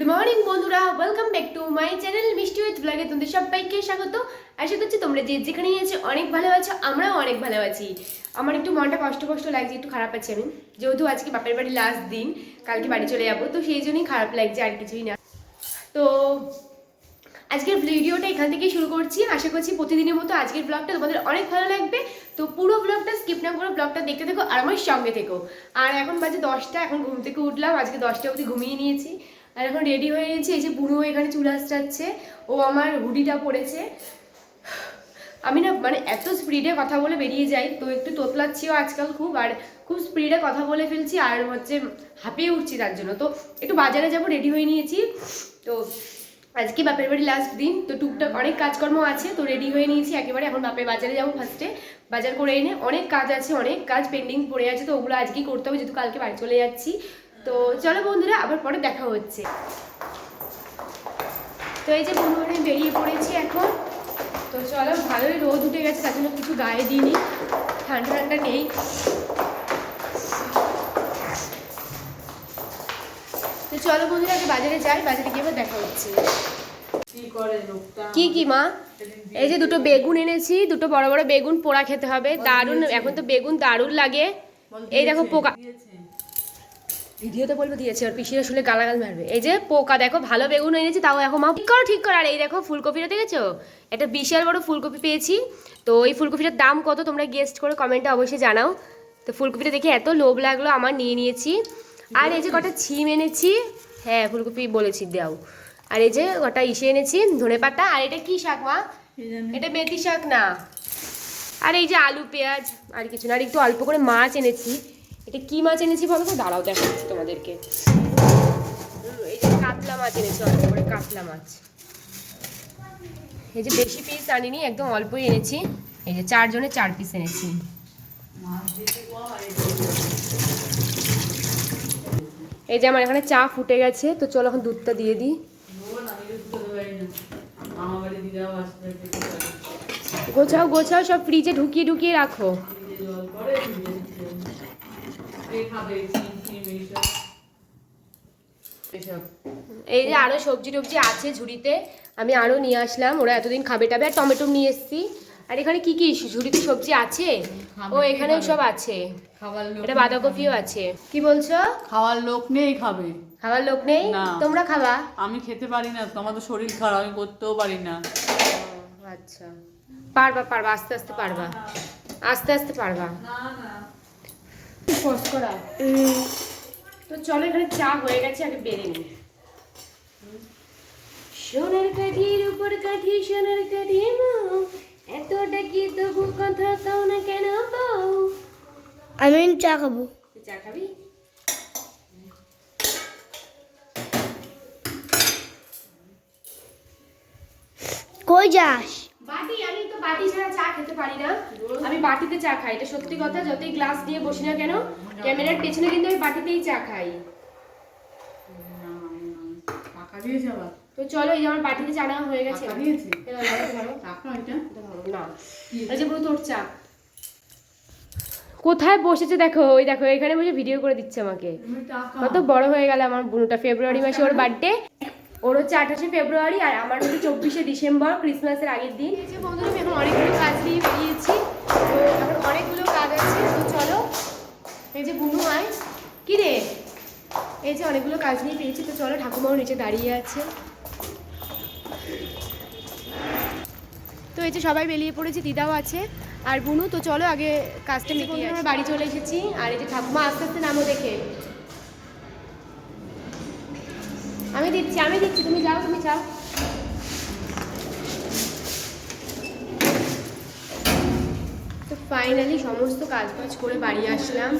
Good morning বন্ধুরা। Welcome back to my channel Mishti with ব্লগে তোমাদের সবাইকে স্বাগত। আশা করছি তোমরা যে যেখানেই আছো, অনেক ভালো আছো, আমরাও অনেক ভালো আছি। আমার একটু মনটা কষ্ট কষ্ট লাগছে, একটু খারাপ আছে আমি। যেহেতু আজকে বাপের বাড়ি লাস্ট দিন, কালকে বাড়ি চলে যাব, তো সেই জন্যই খারাপ লাগছে আর কিছুই না। তো আজকের ভিডিওটা এখান থেকেই শুরু করছি। আশা করছি প্রতিদিনের মতো আজকের ব্লগটা তোমাদের অনেক ভালো লাগবে। তো পুরো ব্লগটা স্কিপ না করে ব্লগটা দেখতে থেকো আর আমার সঙ্গে থেকো। আর এখন বাজে দশটা, এখন ঘুম থেকে উঠলাম। আজকে দশটা অবধি ঘুমিয়ে নিয়েছি। আর এখন রেডি হয়ে গেছি, এই যে বুড়ো এখানে চুল আসছে ও আমার হুডিটা পরেছে। আমি না মানে এত স্পিডে কথা বলে বেরিয়ে যাই, তো একটু তোতলাচ্ছিও আজকাল খুব, আর খুব স্পিডে কথা বলে ফেলছি, আর হচ্ছে হাঁপিয়ে উঠছি তার জন্য। তো একটু বাজারে যাব রেডি হয়ে নিয়েছি। তো আজকে বাপের বাড়ি লাস্ট দিন, তো টুকটাক অনেক কাজকর্ম আছে, তো রেডি হয়ে নিয়েছি একেবারে। এখন বাপের বাজারে যাব ফার্স্টে বাজার করে এনে অনেক কাজ আছে, অনেক কাজ পেন্ডিং পড়ে আছে, তো ওগুলো আজকেই করতে হবে, যেহেতু কালকে বাড়ি চলে যাচ্ছি। তো চলো বন্ধুরা আবার পরে দেখা হচ্ছে। তো এই যে বন্ধুরা আমি বেরিয়ে পড়েছি এখন। তো চলো ভালোই রোদ উঠে গেছে তার জন্য কিছু গায়ে দিইনি। ঠান্ডা ঠান্ডা নেই। তো চলো বন্ধুরা আগে বাজারে যাই বাজারে গিয়ে আবার দেখা হচ্ছে। কি কি মা? এই যে দুটো বেগুন এনেছি দুটো বড় বড় বেগুন পোড়া খেতে হবে দারুণ এখন তো বেগুন দারুণ লাগে। এই দেখো পোকা। ভিডিওতে বলব দিয়েছে আর পিসিরা শুনে গালাগাল মারবে। এই যে পোকা দেখো ভালো বেগুন এনেছি তাও এখন মা ঠিক করো ঠিক করো? আর এই দেখো ফুলকপিটা দেখেছ? একটা বিশাল বড় ফুলকপি পেয়েছি। তো এই ফুলকপিটার দাম কত তোমরা গেস্ট করে? কমেন্টে অবশ্যই জানাও। তো ফুলকপিটা দেখে এত লোভ লাগল আমার নিয়ে নিয়েছি। আর এই যে কটা ছিম এনেছি হ্যাঁ ফুলকপি বলেছি দাও। আর এই যে কটা ইসে এনেছি ধনে পাতা আর এটা কি শাক মা? এটা মেথি শাক না। আর এই যে আলু পেঁয়াজ আর কিছু না আর একটু অল্প করে মাছ এনেছি। এটা কি মাছ এনেছি বলো তো? দাঁড়াও, দেখাচ্ছি তোমাদেরকে। এই যে কাতলা মাছ এনেছি, অল্প করে কাতলা মাছ। এই যে বেশি পিস আনিনি, একদম অল্পই এনেছি। এই যে চারজনে চার পিস এনেছি? এই যে আমার এখানে চা ফুটে গেছে, তো চলো এখন দুধটা দিয়ে দিই। গোছাও গোছাও, সব ফ্রিজে ঢুকিয়ে ঢুকিয়ে রাখো। এই যে আরও সবজি টবজি আছে ঝুড়িতে আমি আরও নিয়ে আসলাম। ওরা এতদিন খাবে টাবে আর টমেটো নিয়ে এসেছি। আর এখানে কি কি ঝুড়িতে সবজি আছে? ও এখানেও সব আছে। খাবার লোক এটা বাঁধাকপিও আছে। কি বলছো? খাওয়ার লোক নেই খাবে। খাবার লোক নেই? তোমরা খাবা? আমি খেতে পারি না তোমার তো শরীর খারাপ আমি করতেও পারি না। আচ্ছা। পারবা পারবা আস্তে আস্তে পারবা। আস্তে আস্তে পারবা। না না। কষ্ট করা তো চলো এখানে চা হয়ে গেছে আগে বেড়ে নি সোনার কাঠির উপর কাঠি সোনার কাঠি মৌ এতটা কি তবু কথা কাও না কেন বউ? আমি চা খাব। চা খাবি? কই যাস? তো বাটি ছাড়া চা খেতে পারি না। আমি বাটিতে চা খাই এটা সত্যি কথা যতই গ্লাস দিয়ে বসি না কেন ক্যামেরার পেছনে কিন্তু আমি বাটিতেই চা খাই। তো চলো এই যে আমার বাটিতে চা নেওয়া হয়ে গেছে। না যে পুরো তোর চা। কোথায় বসেছে দেখো ওই দেখো এখানে বসে ভিডিও করে দিচ্ছে আমাকে। কত বড় হয়ে গেল আমার বোনটা ফেব্রুয়ারি মাসে ওর বার্থডে ওর হচ্ছে আঠাশে ফেব্রুয়ারি আর আমার হচ্ছে চব্বিশে ডিসেম্বর ক্রিসমাসের আগের দিন। এই যে বন্ধুরা আমি এখন অনেকগুলো কাজ নিয়ে বেরিয়েছি। তো এখন অনেকগুলো কাজ আছে তো চলো। এই যে বুনু আয়। কি রে? এই যে অনেকগুলো কাজ নিয়ে পেয়েছি তো চলো ঠাকুমাও নিচে দাঁড়িয়ে আছে। তো এই যে সবাই বেরিয়ে পড়েছে দিদাও আছে। আর বুনু তো চলো আগে কাজটা মিটিয়ে বাড়ি চলে এসেছি। আর এই যে ঠাকুমা আস্তে আস্তে নামো দেখে। আমি দিচ্ছি আমি দিচ্ছি, তুমি যাও তুমি যাও। তো ফাইনালি সমস্ত কাজবাজ করে বাড়ি আসলাম।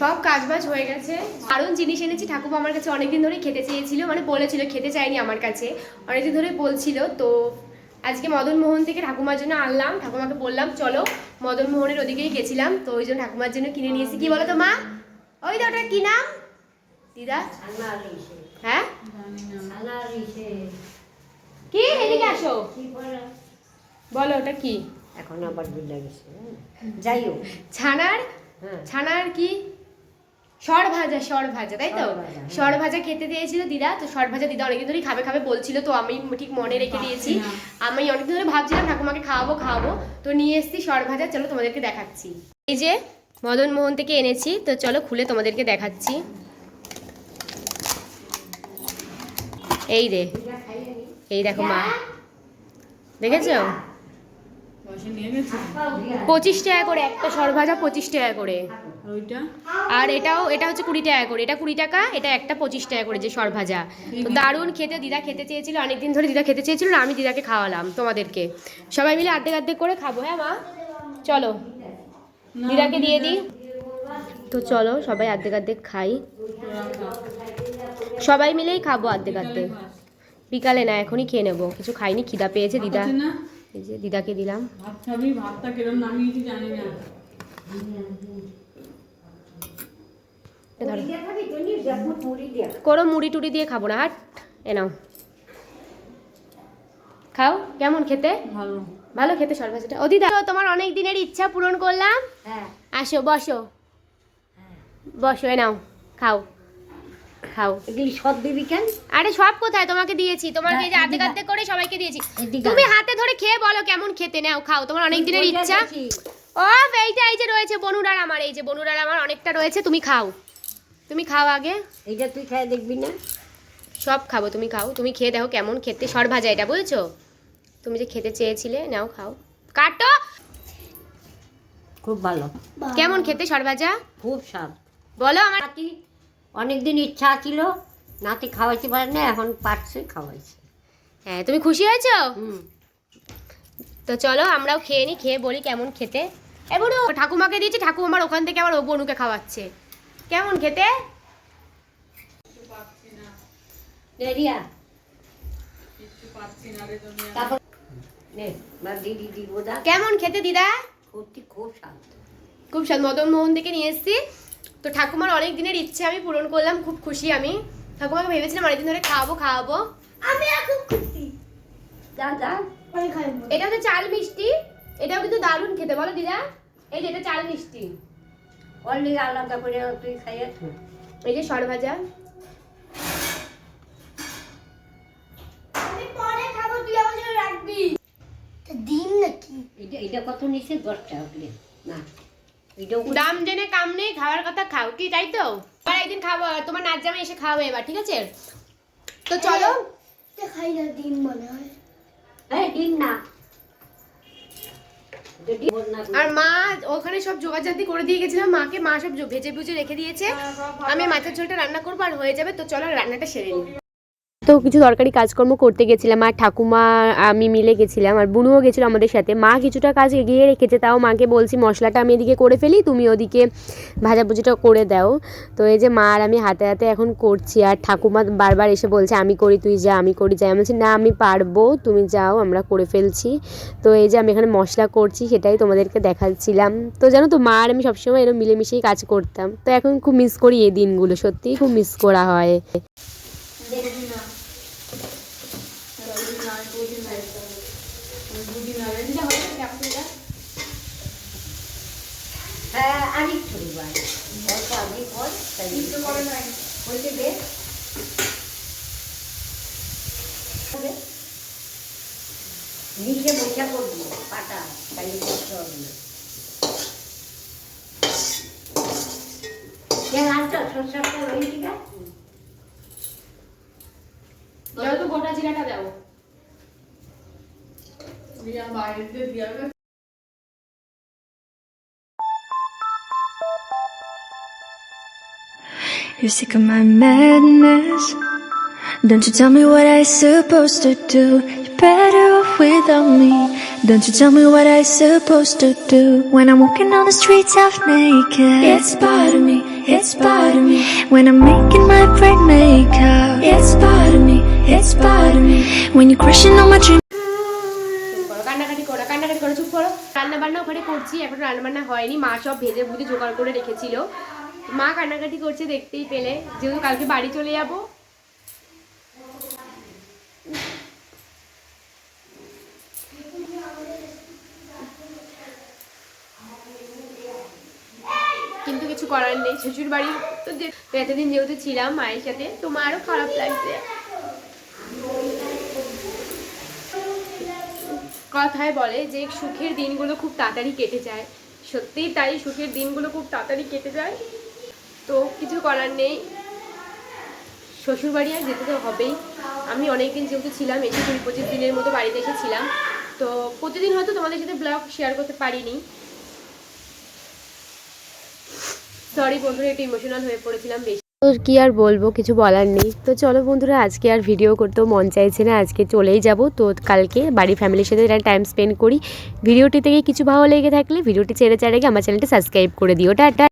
সব কাজবাজ হয়ে গেছে। দারুণ জিনিস এনেছি। ঠাকুমা আমার কাছে অনেকদিন ধরে খেতে চেয়েছিল মানে বলেছিল খেতে চাইনি আমার কাছে। অনেকদিন ধরে বলছিল, তো আজকে মদন মোহন থেকে ঠাকুমার জন্য আনলাম। ঠাকুমাকে বললাম, চলো মদন মোহনের ওদিকেই গেছিলাম। তো ওই জন্য ঠাকুমার জন্য কিনে নিয়েছি কি বলো তো মা? ওই তো ওটার কি নাম? দিদা? হ্যাঁ? কি? এদিকে আসো। বলো ওটা কি? এখন আবার ভুল লাগেছে যাই হোক। ছানার? হ্যাঁ। ছানার কি? সর ভাজা সর ভাজা তাই তো? সর ভাজা, হ্যাঁ। সর ভাজা খেতে দিয়েছিল দিদা তো সর ভাজা দিদা অনেকদিন ধরেই খাবে খাবে বলছিল তো আমি ঠিক মনে রেখে দিয়েছি। আমি অনেকদিন ধরে ভাবছিলাম ঠাকুমাকে খাওয়াবো খাওয়াবো। তো নিয়ে এসেছি সর ভাজা চলো তোমাদেরকে দেখাচ্ছি। এই যে মদন মোহন থেকে এনেছি তো চলো খুলে তোমাদেরকে দেখাচ্ছি। এই রে। এই দেখো মা। দেখেছ? পঁচিশ টাকা করে একটা সর ভাজা পঁচিশ টাকা করে। আর এটাও এটা হচ্ছে কুড়ি টাকা করে। এটা কুড়ি টাকা এটা একটা পঁচিশ টাকা করে যে সর ভাজা তো দারুণ খেতে দিদা খেতে চেয়েছিল অনেকদিন ধরে দিদা খেতে চেয়েছিল আমি দিদাকে খাওয়ালাম তোমাদেরকে। সবাই মিলে অর্ধেক অর্ধেক করে খাব হ্যাঁ মা? চলো। দিদাকে দিয়ে দিই। তো চলো সবাই অর্ধেক অর্ধেক খাই। সবাই মিলেই খাব অর্ধেক অর্ধেক বিকালে না এখনই খেয়ে নেব। কিছু খাইনি খিদা পেয়েছে দিদা। এই যে দিদাকে দিলাম। কোনো মুড়ি টুড়ি দিয়ে খাব না। হাট এ নাও। খাও? কেমন খেতে? ভালো। ভালো খেতে সরভাজাটা ও দিদা তোমার অনেক দিনের ইচ্ছা পূরণ করলাম। হ্যাঁ। আসো বসো। বসো এ নাও। খাও। খাও এগুলি সব দিবি কেন আরে সব কোথায়? তোমাকে দিয়েছি। তোমাকে এই যে না, আর্ধেক করে সবাইকে দিয়েছি। তুমি হাতে ধরে খেয়ে বলো কেমন খেতে নাও খাও। তোমার অনেক দিনের ইচ্ছা। ও এইটা এই যে রয়েছে বনুরার আমার এই যে বনুরার আমার অনেকটা রয়েছে তুমি খাও। তুমি খাও আগে। এইটা তুই খাই দেখবি না? সব খাব তুমি খাও। তুমি খেয়ে দেখো কেমন খেতে। সর ভাজা এটা বুঝেছ? তুমি যে খেতে চেয়েছিলে নাও খাও। কাটো! খুব ভালো। কেমন খেতে সর ভাজা? খুব স্বাদ। বলো আমার নাতি অনেকদিন ইচ্ছা ছিল নাতি খাওয়াইতে পারে না এখন পারছে খাওয়াইছে। হ্যাঁ তুমি খুশি হয়েছো? তো চলো আমরাও খেয়ে নি খেয়ে বলি কেমন খেতে। এ বনু ঠাকুমাকে দিয়েছি ঠাকুমা আমার ওখান থেকে আবার ও বনুকে খাওয়াচ্ছে। কেমন খেতে? কেমন খেতে দিদা? খুব স্বাদ খুব স্বাদ মদন মোহন থেকে নিয়ে এসেছি। তো ঠাকুমার অনেক দিনের ইচ্ছে আমি পূরণ করলাম খুব খুশি আমি। ঠাকুমাকে ভেবেছিলাম অনেকদিন ধরে খাওয়াবো খাওয়াবো। আমি এখন খুশি। যা যা আমি খাইব এটা হচ্ছে চাল মিষ্টি এটাও কিন্তু দারুণ খেতে বলো দিদা। এই যে এটা চাল মিষ্টি। অনলি আলাদা করে তুই খাইয়াছ এই যে সর ভাজা। দিন নাকি? এটা এটা কত নিছে দশ টাকা না। দাম জেনে কাম নেই খাওয়ার কথা খাও। কি তাই তো? আর একদিন খাব তোমার নাচ জামা এসে খাওয়াবে এবার ঠিক আছে? তো চলো। খাই না ডিম মনে হয়। হ্যাঁ ডিম না। এটা ডিম না আর মা ওখানে সব জোগাড়জাতি করে দিয়ে গেছিলাম মাকে মা সব ভেজে ভুজে রেখে দিয়েছে। আমি মাছের ঝোলটা রান্না করব আর হয়ে যাবে তো চলো রান্নাটা সেরে নিই। তো কিছু দরকারি কাজকর্ম করতে গেছিলাম, আর ঠাকুমা, আমি মিলে গেছিলাম, আর বুনুও গেছিল আমাদের সাথে। মা কিছুটা কাজ এগিয়ে রেখেছে, তাও মাকে বলছি, মশলাটা আমি এদিকে করে ফেলি, তুমি ওদিকে ভাজাভুজিটা করে দাও। তো এই যে মা আর আমি হাতে হাতে এখন করছি, আর ঠাকুমা বারবার এসে বলছে, আমি করি, তুই যা, আমি করি যাই আমি বলছি, না, আমি পারব, তুমি যাও, আমরা করে ফেলছি। তো এই যে আমি এখানে মশলা করছি, সেটাই তোমাদেরকে দেখাচ্ছিলাম। তো জানো তো, মা আর আমি সবসময় এরকম মিলেমিশেই কাজ করতাম। তো এখন খুব মিস করি এই দিনগুলো, সত্যিই খুব মিস করা হয়। হ্যাঁ ছড়ি বাড়ি অল্প আগে পর তাই বলতে দে নিজে বৈশা করব পাটা তাই করতে হবে তো গোটা জিরাটা দাও। দিয়া বাইরে দিয়া You're sick of my madness. Don't you tell me what I supposed to do. You're better off without me. Don't you tell me what I supposed to do. When I'm walking on the streets half naked. It's part of me, it's part of me. When I'm making my brain makeup. It's part of me, it's part of me. When you're crushing on my dreams. রান্না বান্না ওখানে করছি এখন রান্না বান্না হয়নি মা সব ভেজে ভুজে জোগাড় করে রেখেছিল মা কান্নাকাটি করছে দেখতেই পেলে। যেহেতু কালকে বাড়ি চলে যাব। কিন্তু কিছু করার নেই, শ্বশুর বাড়ি। তো এতদিন যেহেতু ছিলাম মায়ের সাথে, তো মারও খারাপ লাগছে। কথায় বলে যে, সুখের দিনগুলো খুব তাড়াতাড়ি কেটে যায়। সত্যিই তাই, সুখের দিনগুলো খুব তাড়াতাড়ি কেটে যায়। তো কিছু করার নেই। শ্বশুরবাড়ি আর যেতে তো হবেই। আমি অনেকদিন যেহেতু ছিলাম এসে কুড়ি পঁচিশ দিনের মতো বাড়িতে এসেছিলাম। তো প্রতিদিন হয়তো তোমাদের সাথে ব্লগ শেয়ার করতে পারিনি। সরি বন্ধুরা, একটু ইমোশনাল হয়ে পড়েছিলাম বেশি। তো কি আর বলব, কিছু বলার নেই। তো চলো বন্ধুরা, আজকে আর ভিডিও করতেও মন চাইছে না। আজকে চলেই যাব। তো কালকে বাড়ির ফ্যামিলির সাথে টাইম স্পেন্ড করি। ভিডিওটি থেকে কিছু ভালো লেগে থাকলে ভিডিওটি ছেড়ে গিয়ে আমার চ্যানেলটি সাবস্ক্রাইব করে দিও। টাটা।